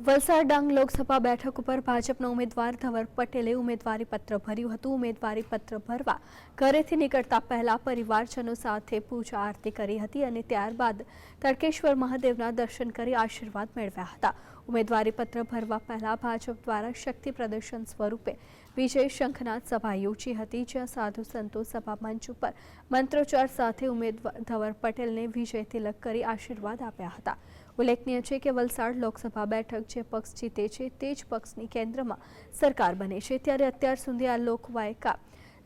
વલસાડ ડાંગ લોકસભા બેઠક ઉપર ભાજપના ઉમેદવાર ધવર પટેલે ઉમેદવારી પત્ર ભર્યું હતું. ઉમેદવારી પત્ર ભરવા ઘરેથી નીકળતા પહેલા પરિવારજનો સાથે પૂજા આરતી કરી હતી અને ત્યારબાદ તડકેશ્વર મહાદેવના દર્શન કરી આશીર્વાદ મેળવ્યા હતા. ઉમેદવારી પત્ર ભરવા પહેલા ભાજપ દ્વારા શક્તિ પ્રદર્શન સ્વરૂપે વિજય શંખનાથ સભા યોજી હતી, જ્યાં સાધુ સંતો સભા મંચ ઉપર મંત્રોચ્ચાર સાથે ઉમેદવાર ધવર પટેલને વિજય તિલક કરી આશીર્વાદ આપ્યા હતા. ઉલ્લેખનીય છે કે વલસાડ લોકસભા બેઠક જે પક્ષ જીતે છે, તે જ પક્ષની કેન્દ્રમાં સરકાર બને છે. ત્યારે અત્યાર સુધી આ લોકવાયકા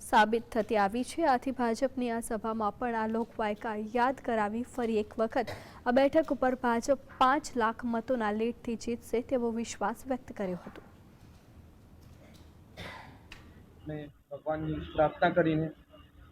સાબિત થતી આવી છે. આથી ભાજપની આ સભામાં પણ આ લોકવાયકા યાદ કરાવી ફરી એક વખત આ બેઠક ઉપર ભાજપ પાંચ લાખ મતોના લીડથી જીતશે તેવો વિશ્વાસ વ્યક્ત કર્યો હતો. ને ભગવાનની પ્રાર્થના કરીને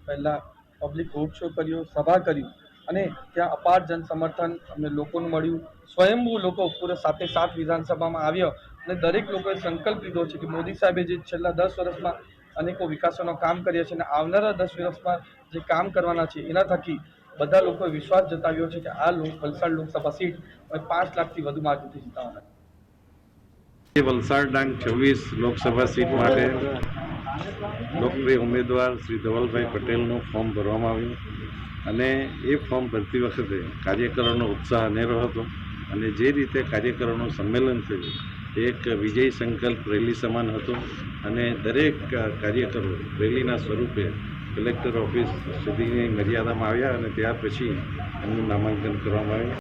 પહેલાં પબ્લિક રોડ શો કર્યો, સભા કરી અને ત્યાં અપાર જન સમર્થન અમને લોકોનું મળ્યું. સ્વયંભૂ લોકો પૂરા સાથે સાત વિધાનસભામાં આવ્યો અને દરેક લોકોએ સંકલ્પ લીધો છે કે મોદી સાહેબે જે છેલ્લા દસ વર્ષમાં અનેકો વિકાસોનો કામ કર્યા છે અને આવનારા દસ વર્ષમાં જે કામ કરવાના છે એના થકી બધા લોકોએ વિશ્વાસ જતાવ્યો છે કે આ લોક વલસાડ લોકસભા સીટ પાંચ લાખથી વધુ માર્કેટથી જીતાવાના વલસાડ ડાંગ છવ્વીસ લોકસભા સીટ માટે લોકપ્રિય ઉમેદવાર શ્રી ધવલભાઈ પટેલનું ફોર્મ ભરવામાં આવ્યું અને એ ફોર્મ ભરતી વખતે કાર્યકરોનો ઉત્સાહ અનેરો હતો અને જે રીતે કાર્યકરોનું સંમેલન થયું એક વિજય સંકલ્પ રેલી સમાન હતો અને દરેક કાર્યકરો રેલીના સ્વરૂપે કલેક્ટર ઓફિસ સુધીની મર્યાદામાં આવ્યા અને ત્યાર પછી એમનું નામાંકન કરવામાં આવ્યું.